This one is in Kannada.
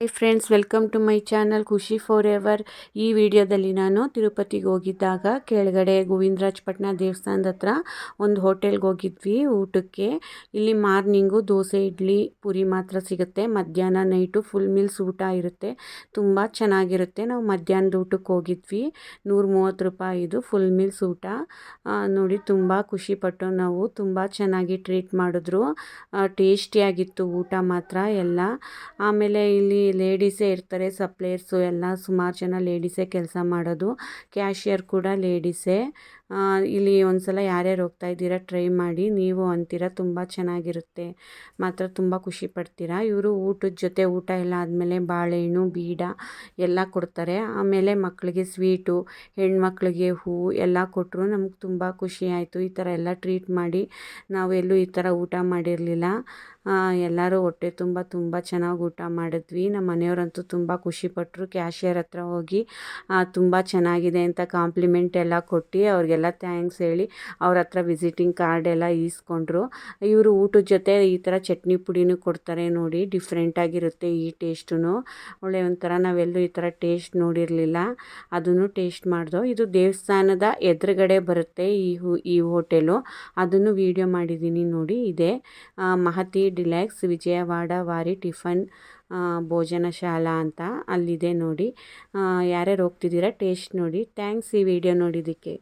Hi friends welcome to my channel Khushi forever ಈ ವಿಡಿಯೋದಲ್ಲಿ ನಾನು ತಿರುಪತಿಗೆ ಹೋಗಿದ್ದಾಗ ಕೆಳಗಡೆ ಗೋವಿಂದರಾಜಪಟ್ಟಣ ದೇವಸ್ಥಾನದ ಹತ್ರ ಒಂದು ಹೋಟೆಲ್ಗೆ ಹೋಗಿದ್ವಿ. ಊಟಕ್ಕೆ ಇಲ್ಲಿ ಮಾರ್ನಿಂಗು ದೋಸೆ, ಇಡ್ಲಿ, ಪುರಿ ಮಾತ್ರ ಸಿಗುತ್ತೆ. ಮಧ್ಯಾಹ್ನ ನೈಟು ಫುಲ್ ಮೀಲ್ಸ್ ಊಟ ಇರುತ್ತೆ. ತುಂಬ ಚೆನ್ನಾಗಿರುತ್ತೆ. ನಾವು ಮಧ್ಯಾಹ್ನದ ಊಟಕ್ಕೆ ಹೋಗಿದ್ವಿ. ನೂರ ಮೂವತ್ತು ರೂಪಾಯಿ ಇದು ಫುಲ್ ಮೀಲ್ಸ್ ಊಟ. ನೋಡಿ ತುಂಬ ಖುಷಿಪಟ್ಟು ನಾವು ತುಂಬ ಚೆನ್ನಾಗಿ ಟ್ರೀಟ್ ಮಾಡಿದ್ರು. ಟೇಸ್ಟಿಯಾಗಿತ್ತು ಊಟ ಮಾತ್ರ ಎಲ್ಲ. ಆಮೇಲೆ ಇಲ್ಲಿ ಲೇಡೀಸೇ ಇರ್ತಾರೆ ಸಪ್ಲೈಯರ್ಸು ಎಲ್ಲ ಸುಮಾರು ಜನ ಲೇಡೀಸೇ ಕೆಲಸ ಮಾಡೋದು. ಕ್ಯಾಶಿಯರ್ ಕೂಡ ಲೇಡೀಸೇ. ಇಲ್ಲಿ ಒಂದು ಸಲ ಯಾರ್ಯಾರು ಹೋಗ್ತಾ ಇದ್ದೀರಾ ಟ್ರೈ ಮಾಡಿ, ನೀವು ಅಂತೀರಾ ತುಂಬ ಚೆನ್ನಾಗಿರುತ್ತೆ, ಮಾತ್ರ ತುಂಬ ಖುಷಿ ಪಡ್ತೀರಾ. ಇವರು ಊಟದ ಜೊತೆ ಊಟ ಎಲ್ಲ ಆದಮೇಲೆ ಬಾಳೆಹಣ್ಣು, ಬೀಡ ಎಲ್ಲ ಕೊಡ್ತಾರೆ. ಆಮೇಲೆ ಮಕ್ಕಳಿಗೆ ಸ್ವೀಟು, ಹೆಣ್ಮಕ್ಳಿಗೆ ಹೂವು ಎಲ್ಲ ಕೊಟ್ಟರು ನಮ್ಗೆ ತುಂಬ ಖುಷಿ ಆಯಿತು. ಈ ಥರ ಎಲ್ಲ ಟ್ರೀಟ್ ಮಾಡಿ ನಾವು ಎಲ್ಲೂ ಈ ಥರ ಊಟ ಮಾಡಿರಲಿಲ್ಲ. ಎಲ್ಲರೂ ಹೊಟ್ಟೆ ತುಂಬ ತುಂಬ ಚೆನ್ನಾಗಿ ಊಟ ಮಾಡಿದ್ವಿ. ನಮ್ಮ ಮನೆಯವರಂತೂ ತುಂಬ ಖುಷಿಪಟ್ಟರು ಕ್ಯಾಶಿಯರ್ ಹತ್ರ ಹೋಗಿ ತುಂಬ ಚೆನ್ನಾಗಿದೆ ಅಂತ ಕಾಂಪ್ಲಿಮೆಂಟ್ ಎಲ್ಲ ಕೊಟ್ಟು ಅವ್ರಿಗೆಲ್ಲ ಥ್ಯಾಂಕ್ಸ್ ಹೇಳಿ ಅವ್ರ ಹತ್ರ ವಿಸಿಟಿಂಗ್ ಕಾರ್ಡ್ ಎಲ್ಲ ಈಸ್ಕೊಂಡ್ರು. ಇವರು ಊಟದ ಜೊತೆ ಈ ಥರ ಚಟ್ನಿ ಪುಡಿನೂ ಕೊಡ್ತಾರೆ ನೋಡಿ ಡಿಫ್ರೆಂಟಾಗಿರುತ್ತೆ ಈ ಟೇಸ್ಟು ಒಳ್ಳೆ ಒಂಥರ ನಾವೆಲ್ಲೂ ಈ ಥರ ಟೇಸ್ಟ್ ನೋಡಿರಲಿಲ್ಲ. ಅದನ್ನು ಟೇಸ್ಟ್ ಮಾಡಿದೋ. ಇದು ದೇವಸ್ಥಾನದ ಎದುರುಗಡೆ ಬರುತ್ತೆ ಈ ಈ ಹೋಟೆಲು. ಅದನ್ನು ವೀಡಿಯೋ ಮಾಡಿದ್ದೀನಿ ನೋಡಿ, ಇದೆ. ಮಹತಿ ಡಿಲ್ಯಾಕ್ಸ್ ವಿಜಯವಾಡ ವಾರಿ ಟಿಫನ್ ಭೋಜನ ಶಾಲಾ ಅಂತ ಅಲ್ಲಿದೆ ನೋಡಿ. ಯಾರ್ಯಾರು ಹೋಗ್ತಿದ್ದೀರಾ ಟೇಸ್ಟ್ ನೋಡಿ. ಥ್ಯಾಂಕ್ಸ್ ಈ ವಿಡಿಯೋ ನೋಡಿದ್ದಕ್ಕೆ.